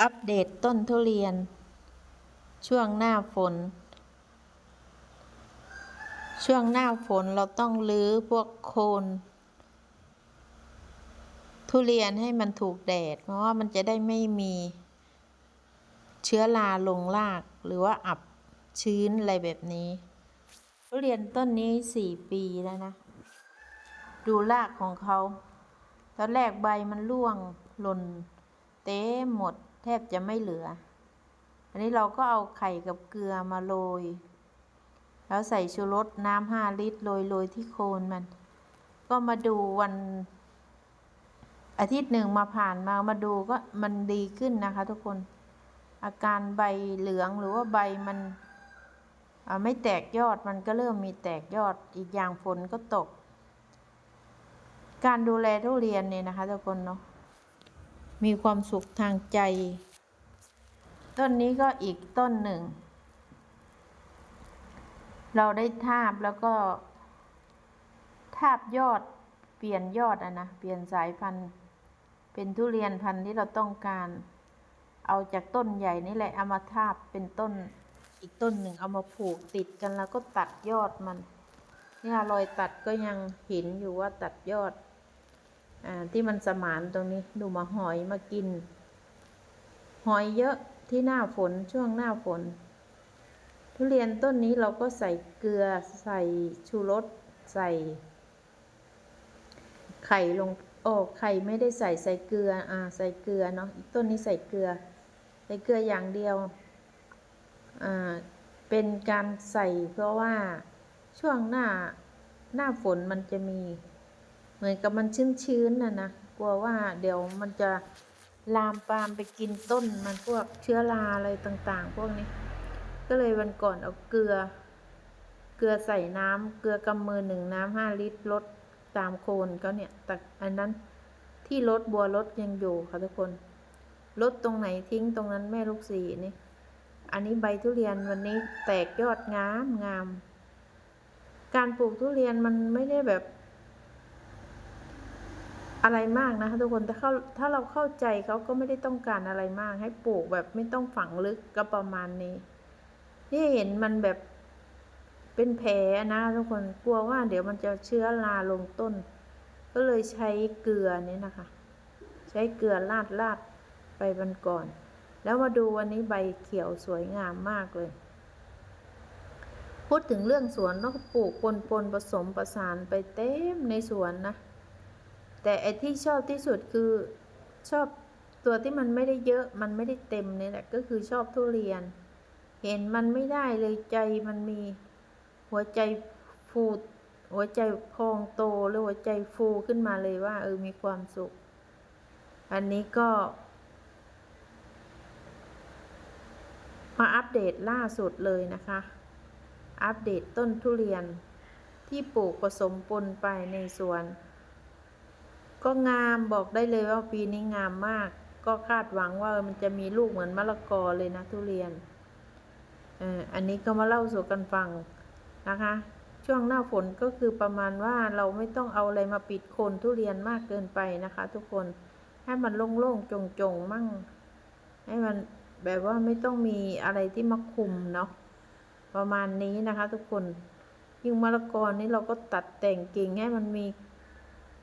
อัปเดตต้นทุเรียน ช่วงหน้าฝน ช่วงหน้าฝนเราต้องรื้อพวกโคน ทุเรียนให้มันถูกแดด เพราะว่ามันจะได้ไม่มีเชื้อราลงรากหรือว่าอับชื้นอะไรแบบนี้ ทุเรียนต้นนี้สี่ปีแล้วนะ ดูรากของเขา ตอนแรกใบมันร่วงหล่นเต็มหมด แทบจะไม่เหลือ อันนี้เราก็เอาไข่กับเกลือมาโรย แล้วใส่ชูรสน้ำห้าลิตรโรยโรยที่โคนมัน ก็มาดูวันอาทิตย์หนึ่งมาผ่านมามาดูก็มันดีขึ้นนะคะ ทุกคน อาการใบเหลืองหรือว่าใบมันไม่แตกยอดมันก็เริ่มมีแตกยอดอีกอย่างฝนก็ตก การดูแลทุเรียนเนี่ยนะคะทุกคนเนาะ มีความสุขทางใจ ต้นนี้ก็อีกต้นหนึ่ง เราได้ทาบแล้วก็ทาบยอดเปลี่ยนยอดอะนะ เปลี่ยนสายพันธุ์ เป็นทุเรียนพันธุ์ที่เราต้องการ เอาจากต้นใหญ่นี่แหละเอามาทาบเป็นต้นอีกต้นหนึ่งเอามาผูกติดกันแล้วก็ตัดยอดมัน เนี่ยรอยตัดก็ยังเห็นอยู่ว่าตัดยอด ที่มันสมานตรงนี้ดูมาหอยมากิน หอยเยอะที่หน้าฝนช่วงหน้าฝน ทุเรียนต้นนี้เราก็ใส่เกลือใส่ชูรสใส่ ไข่ลงโอ้ไข่ไม่ได้ใส่ใส่เกลืออ่าใส่เกลือเนาะอีกต้นนี้ใส่เกลือ ใส่เกลืออย่างเดียวอ่าเป็นการใส่เพราะว่าช่วงหน้าหน้าฝนมันจะมี เหมือนกับมันชื้นๆน่ะนะกลัวว่าเดี๋ยวมันจะลามปามไปกินต้นมันพวกเชื้อราอะไรต่าง ๆ พวกนี้ ก็เลยวันก่อนเอาเกลือ เกลือใส่น้ำเกลือกำมือหนึ่งน้ำห้าลิตรลดตามโคนเขาเนี่ยแต่อันนั้นที่ลดบัวลดยังอยู่ค่ะทุกคนลดตรงไหนทิ้งตรงนั้นแม่ลูกสีนี่ อันนี้ใบทุเรียนวันนี้แตกยอดงามงาม การปลูกทุเรียนมันไม่ได้แบบ อะไรมากนะคะทุกคนแต่เข้าถ้าเราเข้าใจเขาก็ไม่ได้ต้องการอะไรมาก ให้ปลูกแบบไม่ต้องฝังลึกก็ประมาณนี้ นี่เห็นมันแบบเป็นแผลนะทุกคนกลัวว่าเดี๋ยวมันจะเชื้อราลงต้น ก็เลยใช้เกลือนี่นะคะ ใช้เกลือลาดลาดไปวันก่อน แล้วมาดูวันนี้ใบเขียวสวยงามมากเลย พูดถึงเรื่องสวนเราปลูกปนปนผสมประสานไปเต็มในสวนนะ แต่ไอที่ชอบที่สุดคือชอบตัวที่มันไม่ได้เยอะมันไม่ได้เต็มนี่แหละก็คือชอบทุเรียน เห็นมันไม่ได้เลยใจมันมีหัวใจฟูหัวใจพองโตหรือหัวใจฟูขึ้นมาเลยว่า เออมีความสุข อันนี้ก็ มาอัปเดตล่าสุดเลยนะคะ อัปเดตต้นทุเรียนที่ปลูกผสมปนไปในสวน ก็งามบอกได้เลยว่าปีนี้งามมาก ก็คาดหวังว่ามันจะมีลูกเหมือนมะละกอเลยนะทุเรียนเอออันนี้ก็มาเล่าสู่กันฟังนะคะ ช่วงหน้าฝนก็คือประมาณว่าเราไม่ต้องเอาอะไรมาปิดโคนทุเรียนมากเกินไปนะคะ ทุกคนให้มันโล่งๆจงๆมั่ง ให้มันแบบว่าไม่ต้องมีอะไรที่มาคุมเนาะประมาณนี้นะคะ ทุกคนยิ่งมะละกอนี่เราก็ตัดแต่งกิ่งให้มันมี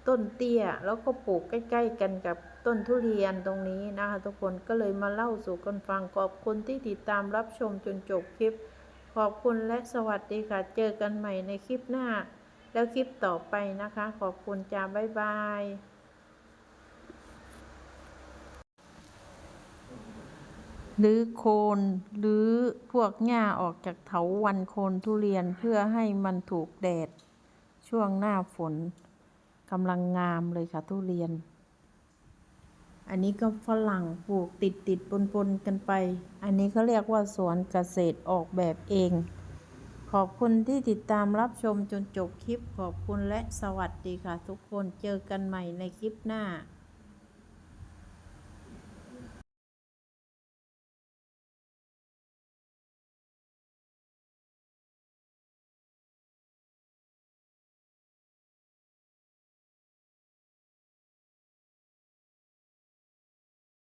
ต้นเตี้ย แล้วก็ปลูกใกล้ ๆ กันกับต้นทุเรียนตรงนี้นะคะทุกคนก็เลยมาเล่าสู่กันฟังขอบคุณที่ติดตามรับชมจนจบคลิป ขอบคุณและสวัสดีค่ะ เจอกันใหม่ในคลิปหน้า แล้วคลิปต่อไปนะคะ ขอบคุณจ้าบ๊ายบายหรือโคนหรือพวกหญ้าออกจากเถาวันโคนทุเรียนเพื่อให้มันถูกแดด ช่วงหน้าฝน กำลังงามเลยค่ะทุเรียน อันนี้ก็ฝรั่งปลูกติดติดปนปนกันไป อันนี้เขาเรียกว่าสวนเกษตรออกแบบเอง ขอบคุณที่ติดตามรับชมจนจบคลิปขอบคุณและสวัสดีค่ะทุกคนเจอกันใหม่ในคลิปหน้า